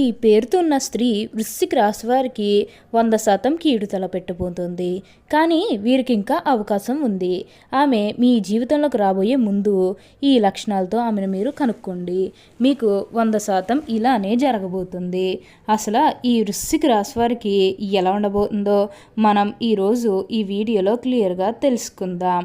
ఈ పేరుతో ఉన్న స్త్రీ వృశ్చిక రాశి వారికి వంద శాతం కీడు తలపెట్టబోతుంది కానీ వీరికి ఇంకా అవకాశం ఉంది. ఆమె మీ జీవితంలోకి రాబోయే ముందు ఈ లక్షణాలతో ఆమెను మీరు కనుక్కోండి. మీకు వంద శాతం ఇలానే జరగబోతుంది. అసలు ఈ వృశ్చిక రాశి వారికి ఎలా ఉండబోతుందో మనం ఈరోజు ఈ వీడియోలో క్లియర్గా తెలుసుకుందాం.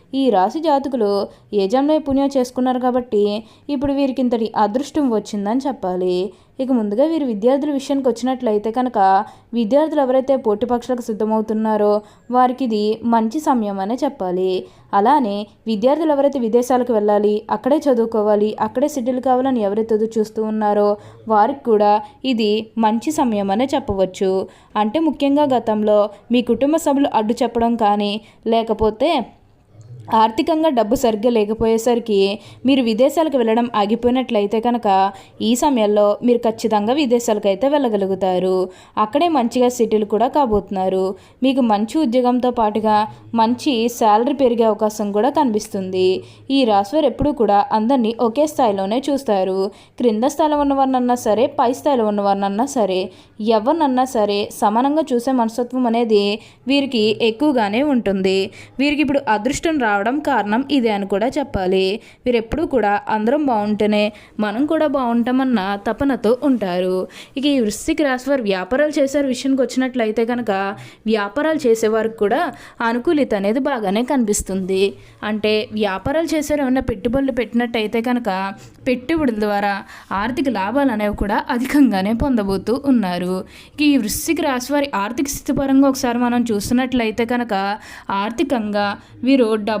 ఈ రాశి జాతకులు ఏ జన్మే పుణ్యం చేసుకున్నారు కాబట్టి ఇప్పుడు వీరికి ఇంతటి అదృష్టం వచ్చిందని చెప్పాలి. ఇక ముందుగా వీరు విద్యార్థుల విషయానికి వచ్చినట్లయితే కనుక విద్యార్థులు ఎవరైతే పోటీ పక్షులకు సిద్ధమవుతున్నారో వారికి ఇది మంచి సమయం అనే చెప్పాలి. అలానే విద్యార్థులు ఎవరైతే విదేశాలకు వెళ్ళాలి అక్కడే చదువుకోవాలి అక్కడే సెటిల్ కావాలని ఎవరైతే ఎదురు చూస్తూ ఉన్నారో వారికి కూడా ఇది మంచి సమయం అనే చెప్పవచ్చు. అంటే ముఖ్యంగా గతంలో మీ కుటుంబ సభ్యులు అడ్డు చెప్పడం కానీ లేకపోతే ఆర్థికంగా డబ్బు సరిగ్గా లేకపోయేసరికి మీరు విదేశాలకు వెళ్ళడం ఆగిపోయినట్లయితే కనుక ఈ సమయంలో మీరు ఖచ్చితంగా విదేశాలకు అయితే వెళ్ళగలుగుతారు. అక్కడే మంచిగా సిటీలు కూడా కాబోతున్నారు. మీకు మంచి ఉద్యోగంతో పాటుగా మంచి శాలరీ పెరిగే అవకాశం కూడా కనిపిస్తుంది. ఈ రాశివారు ఎప్పుడూ కూడా అందరినీ ఒకే స్థాయిలోనే చూస్తారు. క్రింద స్థాయిలో ఉన్నవారినన్నా సరే పై స్థాయిలో ఉన్నవారినన్నా సరే ఎవరినన్నా సరే సమానంగా చూసే మనస్తత్వం అనేది వీరికి ఎక్కువగానే ఉంటుంది. వీరికి ఇప్పుడు అదృష్టం రావడం కారణం ఇదే అని కూడా చెప్పాలి. వీరెప్పుడూ కూడా అందరం బాగుంటేనే మనం కూడా బాగుంటామన్న తపనతో ఉంటారు. ఇక ఈ వృశ్చిక రాశి వారు వ్యాపారాలు చేసే విషయానికి వచ్చినట్లయితే కనుక వ్యాపారాలు చేసేవారికి కూడా అనుకూలిత అనేది బాగానే కనిపిస్తుంది. అంటే వ్యాపారాలు చేసేవారు ఏమైనా పెట్టుబడులు పెట్టినట్టయితే కనుక పెట్టుబడుల ద్వారా ఆర్థిక లాభాలు అనేవి కూడా అధికంగానే పొందబోతూ ఉన్నారు. ఇక ఈ వృశ్చిక రాశి వారి ఆర్థిక స్థితి పరంగా ఒకసారి మనం చూస్తున్నట్లయితే కనుక ఆర్థికంగా వీరు డబ్బు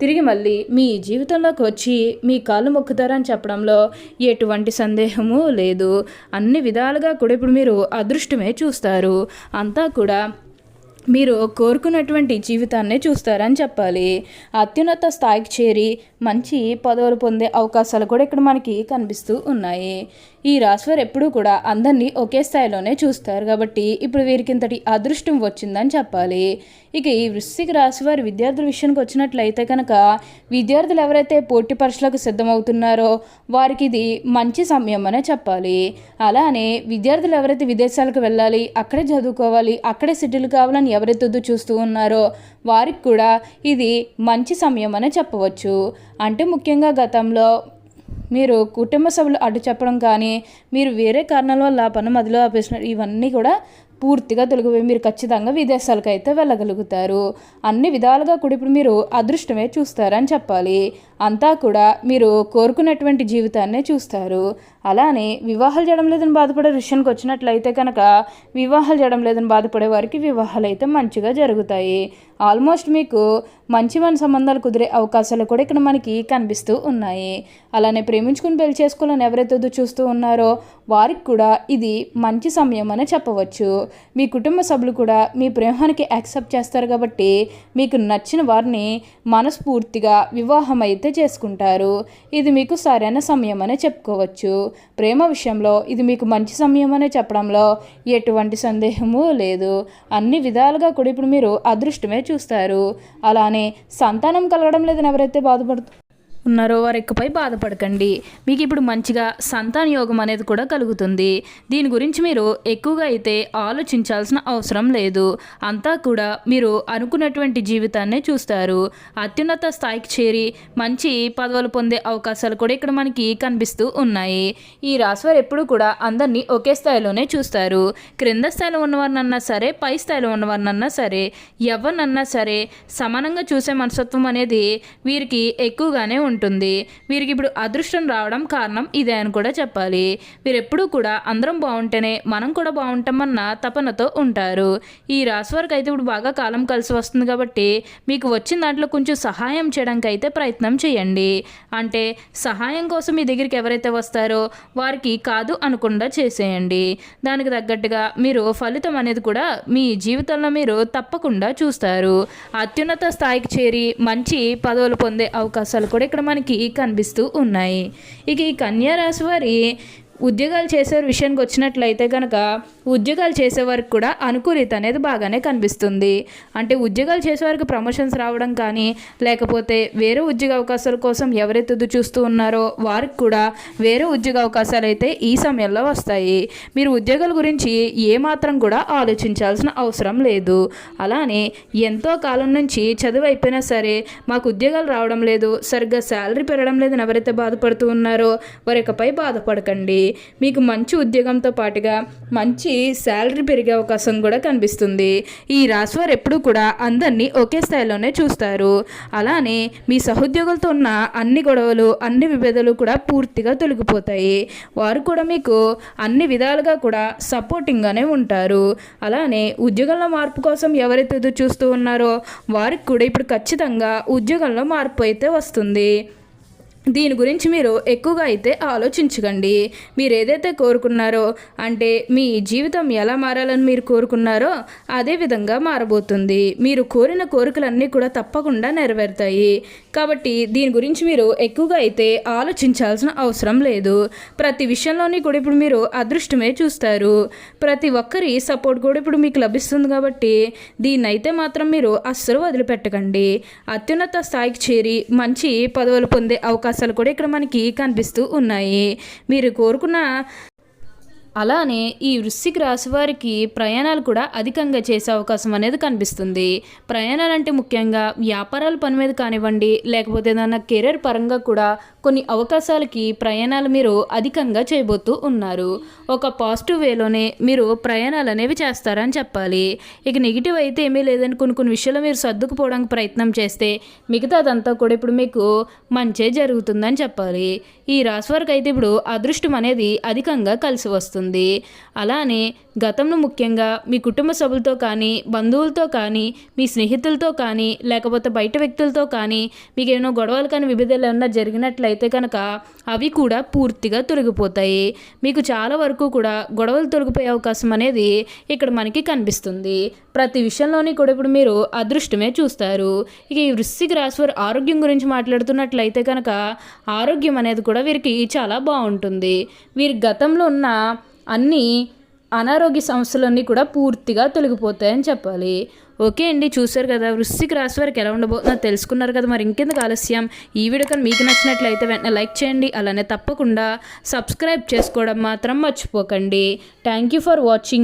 తిరిగి మళ్ళీ మీ జీవితంలోకి వచ్చి మీ కాళ్ళు మొక్కుతారని చెప్పడంలో ఎటువంటి సందేహము లేదు. అన్ని విధాలుగా కూడా ఇప్పుడు మీరు అదృష్టమే చూస్తారు. అంతా కూడా మీరు కోరుకున్నటువంటి జీవితాన్ని చూస్తారని చెప్పాలి. అత్యున్నత స్థాయికి చేరి మంచి పదవులు పొందే అవకాశాలు కూడా ఇక్కడ మనకి కనిపిస్తూ ఉన్నాయి. ఈ రాశివారు ఎప్పుడూ కూడా అందరినీ ఒకే స్థాయిలోనే చూస్తారు కాబట్టి ఇప్పుడు వీరికి ఇంతటి అదృష్టం వచ్చిందని చెప్పాలి. ఇక ఈ వృశ్చిక రాశి వారి విద్యార్థుల విషయానికి వచ్చినట్లయితే కనుక విద్యార్థులు ఎవరైతే పోటీ పరీక్షలకు సిద్ధమవుతున్నారో వారికి ఇది మంచి సమయం అనే చెప్పాలి. అలానే విద్యార్థులు ఎవరైతే విదేశాలకు వెళ్ళాలి అక్కడే చదువుకోవాలి అక్కడే సెటిల్ కావాలని ఎవరైతే చూస్తూ ఉన్నారో వారికి కూడా ఇది మంచి సమయం అని చెప్పవచ్చు. అంటే ముఖ్యంగా గతంలో మీరు కుటుంబ సభ్యులు అడ్డు చెప్పడం కానీ మీరు వేరే కారణాల వల్ల పన్ను మదిలో ఆపేసిన ఇవన్నీ కూడా పూర్తిగా తొలగిపోయి మీరు ఖచ్చితంగా విదేశాలకు అయితే వెళ్ళగలుగుతారు. అన్ని విధాలుగా కూడా ఇప్పుడు మీరు అదృష్టమే చూస్తారని చెప్పాలి. అంతా కూడా మీరు కోరుకున్నటువంటి జీవితాన్నే చూస్తారు. అలానే వివాహాలు చేయడం లేదని బాధపడే విషయానికి వచ్చినట్లయితే కనుక వివాహాలు చేయడం లేదని బాధపడే వారికి వివాహాలు అయితే మంచిగా జరుగుతాయి. ఆల్మోస్ట్ మీకు మంచి మన సంబంధాలు కుదిరే అవకాశాలు కూడా ఇక్కడ మనకి కనిపిస్తూ ఉన్నాయి. అలానే ప్రేమించుకుని పెళ్ళి చేసుకోవాలని ఎవరైతే చూస్తూ ఉన్నారో వారికి కూడా ఇది మంచి సమయం అని చెప్పవచ్చు. మీ కుటుంబ సభ్యులు కూడా మీ ప్రేమానికి యాక్సెప్ట్ చేస్తారు కాబట్టి మీకు నచ్చిన వారిని మనస్ఫూర్తిగా వివాహం అయితే చేసుకుంటారు. ఇది మీకు సరైన సమయం అనే చెప్పుకోవచ్చు. ప్రేమ విషయంలో ఇది మీకు మంచి సమయం అనే చెప్పడంలో ఎటువంటి సందేహము లేదు. అన్ని విధాలుగా కూడా ఇప్పుడు మీరు అదృష్టమే చూస్తారు. అలానే సంతానం కలగడం లేదని ఎవరైతే బాధపడుతూ ఉన్నారో వారు ఇకపై బాధపడకండి. మీకు ఇప్పుడు మంచిగా సంతాన యోగం అనేది కూడా కలుగుతుంది. దీని గురించి మీరు ఎక్కువగా అయితే ఆలోచించాల్సిన అవసరం లేదు. అంతా కూడా మీరు అనుకున్నటువంటి జీవితాన్నే చూస్తారు. అత్యున్నత స్థాయికి చేరి మంచి పదవులు పొందే అవకాశాలు కూడా ఇక్కడ మనకి కనిపిస్తూ ఉన్నాయి. ఈ రాశివారు ఎప్పుడు కూడా అందరినీ ఒకే స్థాయిలోనే చూస్తారు. క్రింద స్థాయిలో ఉన్నవారినన్నా సరే పై స్థాయిలో ఉన్నవారినన్నా సరే ఎవరినన్నా సరే సమానంగా చూసే మనస్తత్వం అనేది వీరికి ఎక్కువగానే ఉంటుంది. ఉంటుంది. వీరికి ఇప్పుడు అదృష్టం రావడం కారణం ఇదే అని కూడా చెప్పాలి. వీరెప్పుడూ కూడా అందరం బాగుంటేనే మనం కూడా బాగుంటామన్న తపనతో ఉంటారు. ఈ రాశి వారికి అయితే ఇప్పుడు బాగా కాలం కలిసి వస్తుంది కాబట్టి మీకు వచ్చిన దాంట్లో కొంచెం సహాయం చేయడానికి అయితే ప్రయత్నం చేయండి. అంటే సహాయం కోసం మీ దగ్గరికి ఎవరైతే వస్తారో వారికి కాదు అనకుండా చేసేయండి. దానికి తగ్గట్టుగా మీరు ఫలితం అనేది కూడా మీ జీవితంలో మీరు తప్పకుండా చూస్తారు. అత్యున్నత స్థాయికి చేరి మంచి పదవులు పొందే అవకాశాలు కూడా ఇక్కడ మనకి కనిపిస్తూ ఉన్నాయి. ఇక ఈ కన్యా రాశి వారి ఉద్యోగాలు చేసే విషయానికి వచ్చినట్లయితే కనుక ఉద్యోగాలు చేసేవారికి కూడా అనుకూలిత అనేది బాగానే కనిపిస్తుంది. అంటే ఉద్యోగాలు చేసేవారికి ప్రమోషన్స్ రావడం కానీ లేకపోతే వేరే ఉద్యోగ అవకాశాల కోసం ఎవరైతే ఎదురు చూస్తూ ఉన్నారో వారికి కూడా వేరే ఉద్యోగ అవకాశాలు అయితే ఈ సమయంలో వస్తాయి. మీరు ఉద్యోగాల గురించి ఏమాత్రం కూడా ఆలోచించాల్సిన అవసరం లేదు. అలానే ఎంతో కాలం నుంచి చదువు అయిపోయినా సరే మాకు ఉద్యోగాలు రావడం లేదు సరిగ్గా శాలరీ పెరగడం లేదని ఎవరైతే బాధపడుతూ ఉన్నారో వారి బాధపడకండి. మీకు మంచి ఉద్యోగంతో పాటుగా మంచి శాలరీ పెరిగే అవకాశం కూడా కనిపిస్తుంది. ఈ రాశివారు ఎప్పుడూ కూడా అందరినీ ఒకే స్థాయిలోనే చూస్తారు. అలానే మీ సహోద్యోగులతో ఉన్న అన్ని గొడవలు అన్ని విభేదాలు కూడా పూర్తిగా తొలగిపోతాయి. వారు కూడా మీకు అన్ని విధాలుగా కూడా సపోర్టింగ్గానే ఉంటారు. అలానే ఉద్యోగంలో మార్పు కోసం ఎవరైతే ఎదురు చూస్తూ ఉన్నారో వారికి కూడా ఇప్పుడు ఖచ్చితంగా ఉద్యోగంలో మార్పు అయితే వస్తుంది. దీని గురించి మీరు ఎక్కువగా అయితే ఆలోచించకండి. మీరు ఏదైతే కోరుకున్నారో అంటే మీ జీవితం ఎలా మారాలని మీరు కోరుకున్నారో అదే విధంగా మారబోతుంది. మీరు కోరిన కోరికలన్నీ కూడా తప్పకుండా నెరవేరుతాయి. కాబట్టి దీని గురించి మీరు ఎక్కువగా అయితే ఆలోచించాల్సిన అవసరం లేదు. ప్రతి విషయంలోని కూడా ఇప్పుడు మీరు అదృష్టమే చూస్తారు. ప్రతి ఒక్కరి సపోర్ట్ కూడా ఇప్పుడు మీకు లభిస్తుంది కాబట్టి దీన్ని అయితే మాత్రం మీరు అస్సలు వదిలిపెట్టకండి. అత్యున్నత స్థాయికి చేరి మంచి పదవులు పొందే అవకాశాలు కూడా ఇక్కడ మనకి కనిపిస్తూ ఉన్నాయి. మీరు కోరుకున్న అలానే ఈ వృశ్చిక రాశి వారికి ప్రయాణాలు కూడా అధికంగా చేసే అవకాశం అనేది కనిపిస్తుంది. ప్రయాణాలు అంటే ముఖ్యంగా వ్యాపారాల పని మీద కానివ్వండి లేకపోతే ఏదైనా కెరీర్ పరంగా కూడా కొన్ని అవకాశాలకి ప్రయాణాలు మీరు అధికంగా చేయబోతూ ఉన్నారు. ఒక పాజిటివ్ వేలోనే మీరు ప్రయాణాలు అనేవి చేస్తారని చెప్పాలి. ఇక నెగిటివ్ అయితే ఏమీ లేదని కొన్ని కొన్ని విషయాలు మీరు సర్దుకుపోవడానికి ప్రయత్నం చేస్తే మిగతాదంతా కూడా ఇప్పుడు మీకు మంచే జరుగుతుందని చెప్పాలి. ఈ రాశి వారికి అయితే ఇప్పుడు అదృష్టం అనేది అధికంగా కలిసి వస్తుంది. అలానే గతంలో ముఖ్యంగా మీ కుటుంబ సభ్యులతో కానీ బంధువులతో కానీ మీ స్నేహితులతో కానీ లేకపోతే బయట వ్యక్తులతో కానీ మీకు ఏమైనా గొడవలు కానీ విభేదాలు ఏమన్నా జరిగినట్లయితే కనుక అవి కూడా పూర్తిగా తొలగిపోతాయి. మీకు చాలా వరకు కూడా గొడవలు తొలగిపోయే అవకాశం అనేది ఇక్కడ మనకి కనిపిస్తుంది. ప్రతి విషయంలోని కూడా ఇప్పుడు మీరు అదృష్టమే చూస్తారు. ఇక ఈ వృశ్చిక రాశి వారి ఆరోగ్యం గురించి మాట్లాడుతున్నట్లయితే కనుక ఆరోగ్యం అనేది కూడా వీరికి చాలా బాగుంటుంది. వీరి గతంలో ఉన్న అన్నీ అనారోగ్య సమస్యలన్నీ కూడా పూర్తిగా తొలగిపోతాయని చెప్పాలి. ఓకే అండి చూసారు కదా వృశ్చిక రాశి వారికి ఎలా ఉండబోతుందో తెలుసుకున్నారు కదా మరి ఇంకెందుకు ఆలస్యం? ఈ వీడియో కానీ మీకు నచ్చినట్లయితే వెంటనే లైక్ చేయండి అలానే తప్పకుండా సబ్స్క్రైబ్ చేసుకోవడం మాత్రం మర్చిపోకండి. Thank you for watching.